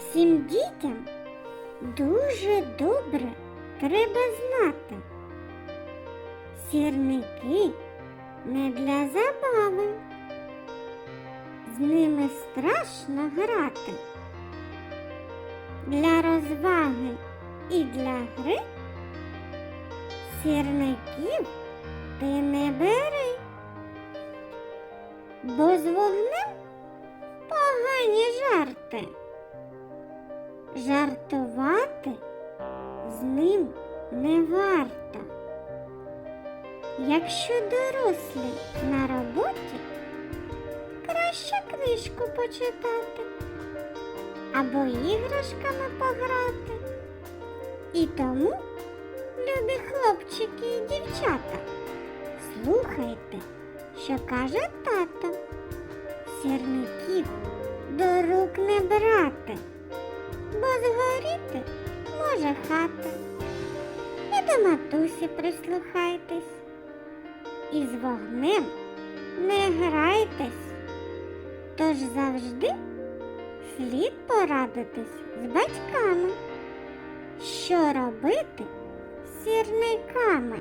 Всім дітям дуже добре треба знати. Сірники не для забави. З ними страшно грати. Для розваги і для гри сірників ти не бери, бо з вогнем погані жарти. Жартувати з ним не варто. Якщо дорослі на роботі, краще книжку почитати або іграшками пограти. І тому, любі хлопчики і дівчата, слухайте, що каже тато. Сірників до рук не брати, бо згоріти може хата. І до матусі прислухайтесь, і з вогнем не грайтесь, тож завжди слід порадитись з батьками, що робити з сірниками.